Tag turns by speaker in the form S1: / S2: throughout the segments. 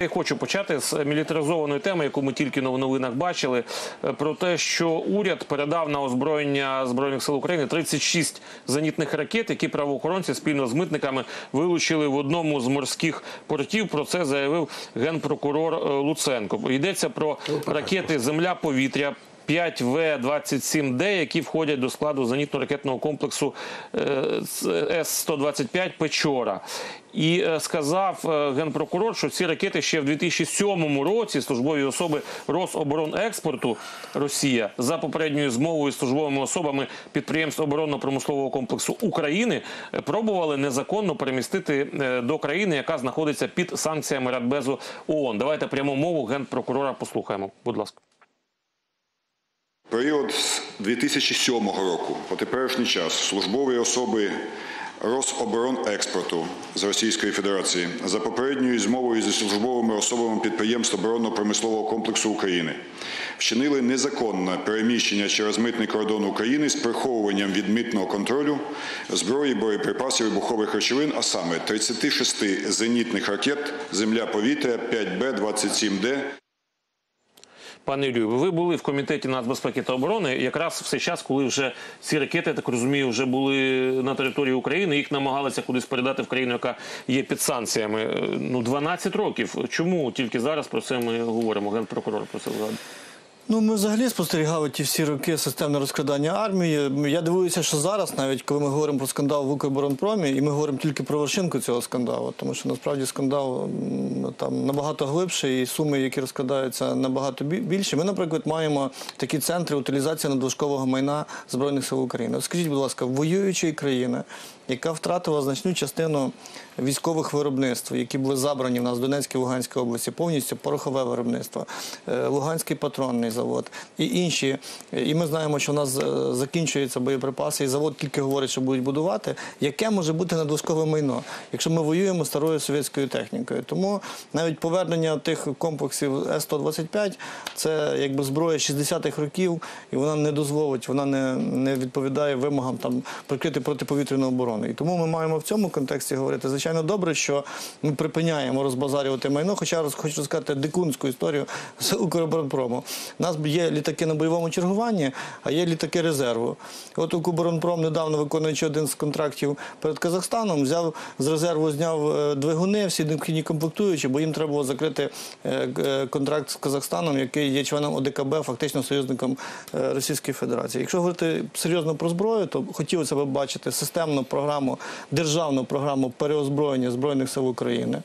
S1: Я хочу почати з мілітаризованої теми, яку ми тільки в новинах бачили, е, про те, що уряд передав на озброєння збройних сил України 36 зенітних ракет, які правоохоронці спільно з митниками вилучили в одному з морських портів. Про це заявив генпрокурор е, Луценко. Йдеться про ракети Земля-повітря. 5В-27Д, які входять до складу зенітно-ракетного комплексу е, С-125 Печора. І е, сказав е, генпрокурор, що ці ракети ще в 2007 році службові особи Рособоронекспорту Росія за попередньою змовою з службовими особами підприємств оборонно-промислового комплексу України пробували незаконно перемістити до країни, яка знаходиться під санкціями Радбезу ООН. Давайте пряму мову генпрокурора послухаємо. Будь ласка.
S2: Період з 2007 року по теперішній час службові особи Рособоронекспорту з Російської Федерації за попередньою змовою зі службовими особами підприємств оборонно-промислового комплексу України вчинили незаконне переміщення через митний кордон України з приховуванням від митного контролю зброї, боєприпасів, вибухових речовин, а саме 36 зенітних ракет Земля-повітря 5Б-27Д
S1: Пане Юрію, ви були в комітеті нацбезпеки та оборони якраз в цей час, коли вже ці ракети, я так розумію, вже були на території України. Їх намагалися кудись передати в країну, яка є під санкціями. Е, Ну 12 років. Чому тільки зараз про це ми говоримо? Генпрокурор про це згадує.
S3: Ну, ми взагалі спостерігали ті всі роки системне розкрадання армії. Я дивуюся, що зараз, навіть коли ми говоримо про скандал в Укроборонпромі, і ми говоримо тільки про вершинку цього скандалу, тому що насправді скандал там набагато глибший, і суми, які розкрадаються, набагато бі- більші. Ми, наприклад, маємо такі центри утилізації надлишкового майна збройних сил України. Скажіть, будь ласка, воюючої країни, яка втратила значну частину військових виробництв, які були забрані в нас в Донецькій Луганській області, повністю порохове виробництво, е, Луганський патронний завод і інші. І ми знаємо, що у нас е, закінчуються боєприпаси, і завод тільки говорить, що будуть будувати. Яке може бути надлишкове майно, якщо ми воюємо старою совєтською технікою? Тому навіть повернення тих комплексів С-125 це якби зброя 60-х років, і вона не дозволить, вона не, не відповідає вимогам там прикрити протиповітряну оборону. І тому ми маємо в цьому контексті говорити. Звичайно, добре, що ми припиняємо розбазарювати майно. Хоча роз- хочу сказати дикунську історію з Укроборонпрому. У нас є літаки на бойовому чергуванні, а є літаки резерву. От Укроборонпром недавно виконуючи один з контрактів перед Казахстаном, взяв з резерву, зняв е, двигуни, всі необхідні комплектуючі, бо їм треба було закрити е, е, контракт з Казахстаном, який є членом ОДКБ, фактично союзником Російської Федерації. Якщо говорити серйозно про зброю, то хотілося б бачити системну програму, державну програму переозброєння збройних сил України.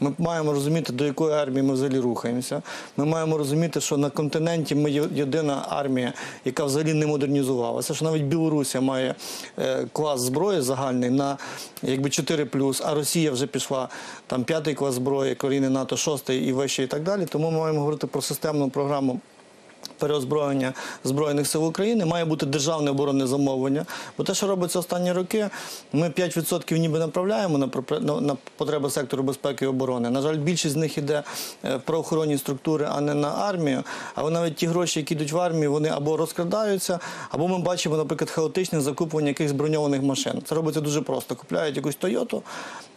S3: Ми маємо розуміти, до якої армії ми взагалі рухаємося. Ми маємо розуміти, що на континенті ми єдина армія, яка взагалі не модернізувалася. Що навіть Білорусія має е, клас зброї загальний на якби 4 а Росія вже пішла там п'ятий клас зброї, країни НАТО, шостий і вище, і так далі. Тому ми маємо говорити про системну програму переозброєння Збройних сил України, має бути державне оборонне замовлення. Бо те, що робиться останні роки, ми 5% ніби направляємо на, потреби сектору безпеки і оборони. На жаль, більшість з них йде е, в правоохоронні структури, а не на армію. Але навіть ті гроші, які йдуть в армію, вони або розкрадаються, або ми бачимо, наприклад, хаотичне закуплення якихось броньованих машин. Це робиться дуже просто. Купляють якусь Тойоту,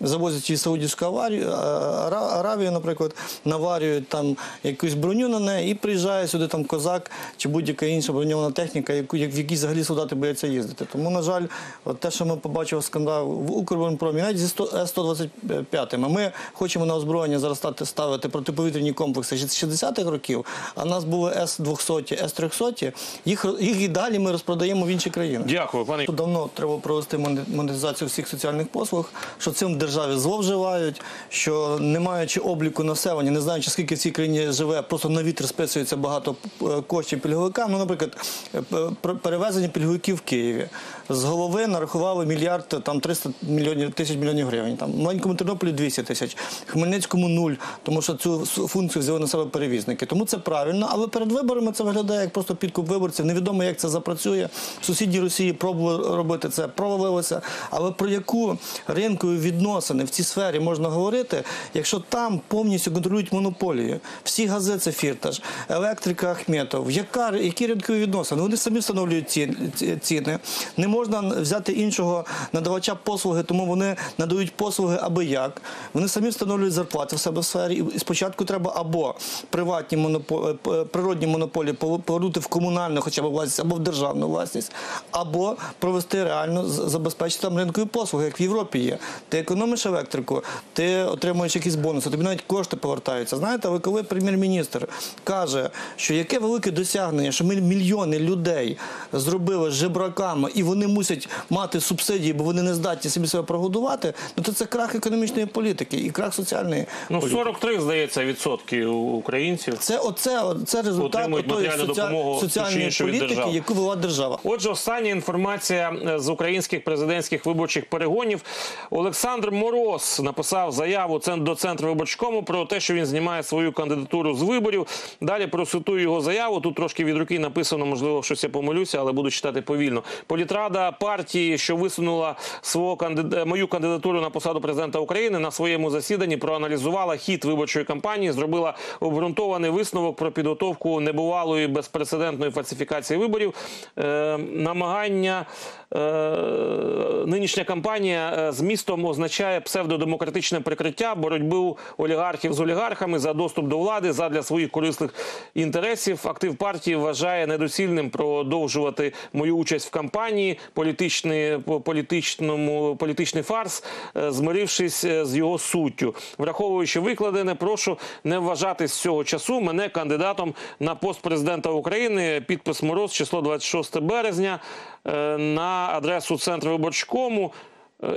S3: завозять її Саудівську е, Ара- Аравію, наприклад, наварюють там якусь броню на неї і приїжджає сюди там козак чи будь-яка інша броньована техніка, яку як в якій взагалі солдати бояться їздити. Тому, на жаль, от те, що ми побачили скандал в Укрборонпромі, навіть зі 100 С-125, ми хочемо на озброєння зараз ставити протиповітряні комплекси з 60-х років, а в нас були С-200, С-300, їх, їх і далі ми розпродаємо в інші країни.
S1: Дякую, пане.
S3: Тут Давно треба провести моне- монетизацію всіх соціальних послуг, що цим державі зловживають, що не маючи обліку населення, не знаючи скільки в цій країні живе, просто на вітер списується багато коштів пільговикам. Ну, наприклад, е, перевезення пільговиків в Києві. З голови нарахували мільярд там 300 мільйонів тисяч мільйонів гривень. Там в маленькому Тернополі 200 тисяч, Хмельницькому нуль, тому що цю функцію взяли на себе перевізники. Тому це правильно, але перед виборами це виглядає як просто підкуп виборців. Невідомо, як це запрацює. Сусідні Росії пробували робити це, провалилося. Але про яку ринкові відносини в цій сфері можна говорити, якщо там повністю контролюють монополію? Всі гази це фірташ, електрика, Ахметов, яка, які ринкові відносини? Вони самі встановлюють ці- ці- ціни. Не можна взяти іншого надавача послуги, тому вони надають послуги аби як. Вони самі встановлюють зарплати в себе в сфері. І спочатку треба або приватні монопо... е, природні монополії повернути в комунальну хоча б власність, або в державну власність, або провести реально забезпечити там ринкові послуги, як в Європі є. Ти економиш електрику, ти отримуєш якісь бонуси, тобі навіть кошти повертаються. Знаєте, але коли прем'єр-міністр каже, що яке велике досягнення, що ми мільйони людей зробили жебраками, і вони мусять мати субсидії, бо вони не здатні собі себе прогодувати, ну то це крах економічної політики і крах соціальної
S1: Ну,
S3: політики.
S1: 43, здається, відсотки українців.
S3: Це оце, це результат тої
S1: чи
S3: соціальної політики, яку вела держава.
S1: Отже, остання інформація е, з українських президентських виборчих перегонів. Олександр Мороз написав заяву до центру виборчкому про те, що він знімає свою кандидатуру з виборів. Далі процитую його заяву. Тут трошки від руки написано, можливо, щось я помилюся, але буду читати повільно. Політрада партії, що висунула свого кандида... мою кандидатуру на посаду президента України на своєму засіданні, проаналізувала хід виборчої кампанії, зробила обґрунтований висновок про підготовку небувалої безпрецедентної фальсифікації виборів, е, намагання. Е, нинішня кампанія е, з містом означає псевдодемократичне прикриття боротьбу олігархів з олігархами за доступ до влади задля своїх корисних інтересів. Актив партії вважає недоцільним продовжувати мою участь в кампанії, політичний по політичному політичний фарс, е, змирившись е, з його суттю. Враховуючи викладене, прошу не вважати з цього часу мене кандидатом на пост президента України. Підпис Мороз, число 26 березня е, на адресу центру виборчкому.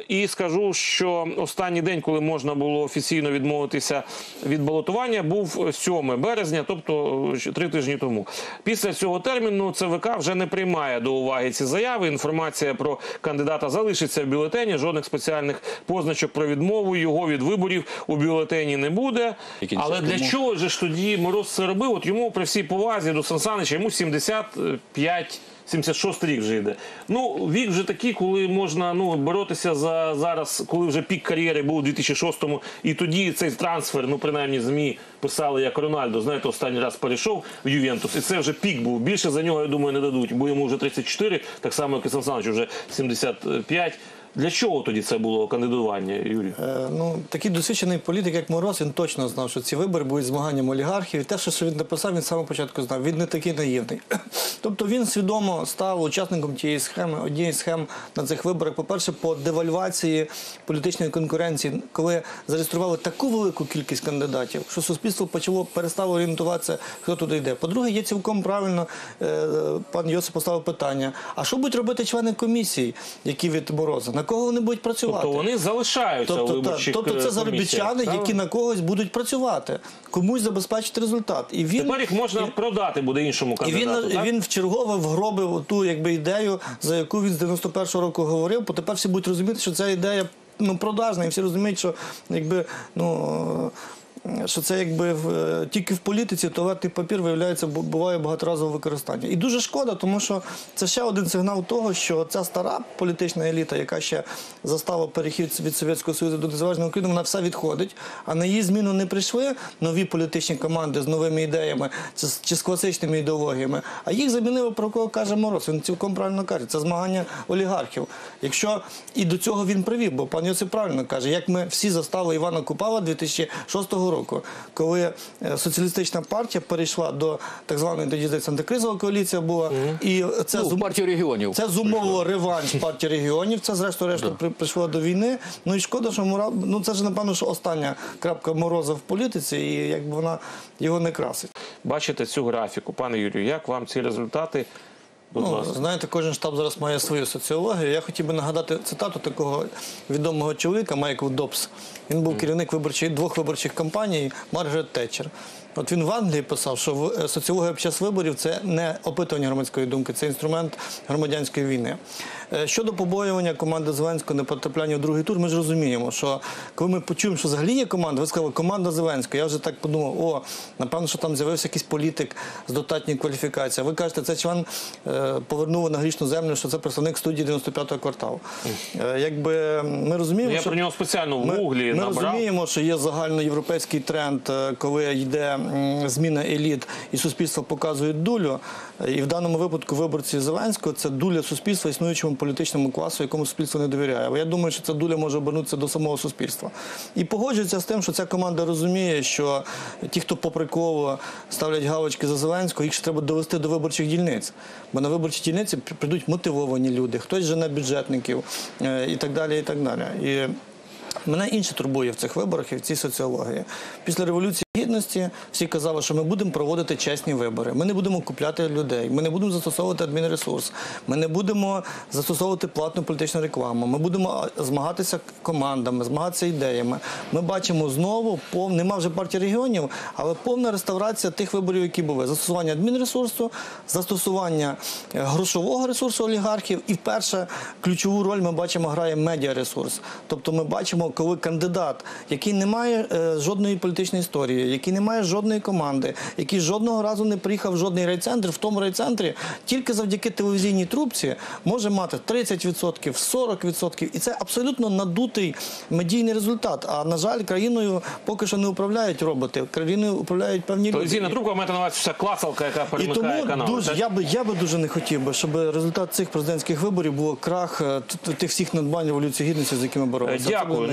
S1: І скажу, що останній день, коли можна було офіційно відмовитися від балотування, був 7 березня, тобто е, три тижні тому. Після цього терміну ЦВК вже не приймає до уваги ці заяви. Інформація про кандидата залишиться в бюлетені. Жодних спеціальних позначок про відмову його від виборів у бюлетені не буде. Але для чого ж тоді Мороз це робив? От йому при всій повазі до Сан Санича, йому 75 76 рік вже йде. Ну, вік вже такий, коли можна ну, боротися за зараз, коли вже пік кар'єри був у 2006-му, і тоді цей трансфер, ну принаймні ЗМІ писали, як Рональдо, знаєте, останній раз перейшов в Ювентус, і це вже пік був. Більше за нього, я думаю, не дадуть, бо йому вже 34, так само, як і Сан Санич, вже 75. Для чого тоді це було кандидування, Юрій?
S3: Е, Ну, такий досвідчений політик, як Мороз, він точно знав, що ці вибори будуть змаганням олігархів. І те, що він написав, він з самого початку знав. Він не такий наївний. Тобто він свідомо став учасником тієї схеми, однієї з схем на цих виборах. По-перше, по девальвації політичної конкуренції, коли зареєстрували таку велику кількість кандидатів, що суспільство почало перестало орієнтуватися, хто туди йде. По-друге, є цілком правильно е, пан Йосип поставив питання: а що будуть робити члени комісії, які від Мороза? Кого вони будуть працювати?
S1: Тобто вони залишаються у
S3: Тобто, та,
S1: виборчих
S3: тобто
S1: е,
S3: це
S1: комісіях,
S3: заробітчани, які на когось будуть працювати, комусь забезпечити результат. І він,
S1: Тепер їх можна продати буде іншому
S3: і він,
S1: так?
S3: він вчергове вгробив ту якби, ідею, за яку він з 91-го року говорив, бо тепер всі будуть розуміти, що ця ідея ну, продажна, і всі розуміють, що якби, ну. Що це якби в, е, тільки в політиці туалетний папір виявляється, бу- буває багаторазове використання. І дуже шкода, тому що це ще один сигнал того, що ця стара політична еліта, яка ще застала перехід від Совєтського Союзу до незалежної України, вона все відходить. А на її зміну не прийшли нові політичні команди з новими ідеями чи з класичними ідеологіями. А їх замінили про кого каже Мороз. Він цілком правильно каже. Це змагання олігархів. Якщо і до цього він привів, бо пан Йосип правильно каже, як ми всі застали Івана Купала 2006 року, коли е, соціалістична партія перейшла до так званої тоді здається, антикризова коаліція була, і це
S4: Ну,
S3: зум-
S4: в партію регіонів.
S3: це зумовило реванш партії регіонів. Це зрештою решту при прийшло до війни. Ну і шкода, що Мура... ну це ж напевно, що остання крапка мороза в політиці, і якби вона його не красить.
S1: Бачите цю графіку, пане Юрію, як вам ці результати? Будь
S3: Ну,
S1: ласка.
S3: знаєте, кожен штаб зараз має свою соціологію. Я хотів би нагадати цитату такого відомого чоловіка Майкл Добс. Він був керівник виборчих двох виборчих кампаній Маргарет Тетчер. От він в Англії писав, що е, соціологія під час виборів це не опитування громадської думки, це інструмент громадянської війни. Е, Щодо побоювання команди Зеленського не потрапляння в другий тур, ми ж розуміємо, що коли ми почуємо, що взагалі є команда, ви сказали, команда Зеленського. Я вже так подумав, о, напевно, що там з'явився якийсь політик з достатньою кваліфікацією. Ви кажете, це член е, е, на грішну землю, що це представник студії 95-го кварталу. Якби ми розуміємо,
S1: Ну, Я
S3: що
S1: про нього спеціально в
S3: ми,
S1: гуглі
S3: ми
S1: набрав.
S3: розуміємо, що є загальноєвропейський тренд, коли йде зміна еліт і суспільство показує дулю. І в даному випадку виборці Зеленського це дуля суспільства існуючому політичному класу, якому суспільство не довіряє. Але я думаю, що ця дуля може обернутися до самого суспільства. І погоджується з тим, що ця команда розуміє, що ті, хто поприково ставлять галочки за Зеленського, їх ще треба довести до виборчих дільниць. Бо на виборчі дільниці прийдуть мотивовані люди, хтось жене бюджетників е, і так далі. І так далі. І Мене інше турбує в цих виборах і в цій соціології. Після революції гідності всі казали, що ми будемо проводити чесні вибори. Ми не будемо купляти людей, ми не будемо застосовувати адмінресурс, ми не будемо застосовувати платну політичну рекламу. Ми будемо змагатися командами, змагатися ідеями. Ми бачимо знову пов... нема вже партії регіонів, але повна реставрація тих виборів, які були. Застосування адмінресурсу, застосування е, грошового ресурсу олігархів, і вперше ключову роль ми бачимо грає медіаресурс. Тобто ми бачимо, коли кандидат, який не має е, жодної політичної історії, який не має жодної команди, який жодного разу не приїхав в жодний райцентр, в тому райцентрі тільки завдяки телевізійній трубці може мати 30%, 40%. І це абсолютно надутий медійний результат. А на жаль, країною поки що не управляють роботи, країною управляють певні люди.
S1: Телевізійна трубка маєте на увазі вся клацалка, яка
S3: І тому
S1: канал.
S3: дуже я би я би дуже не хотів би, щоб результат цих президентських виборів був крах е, тих всіх надбань революції гідності, з якими боролися.
S1: Дякую.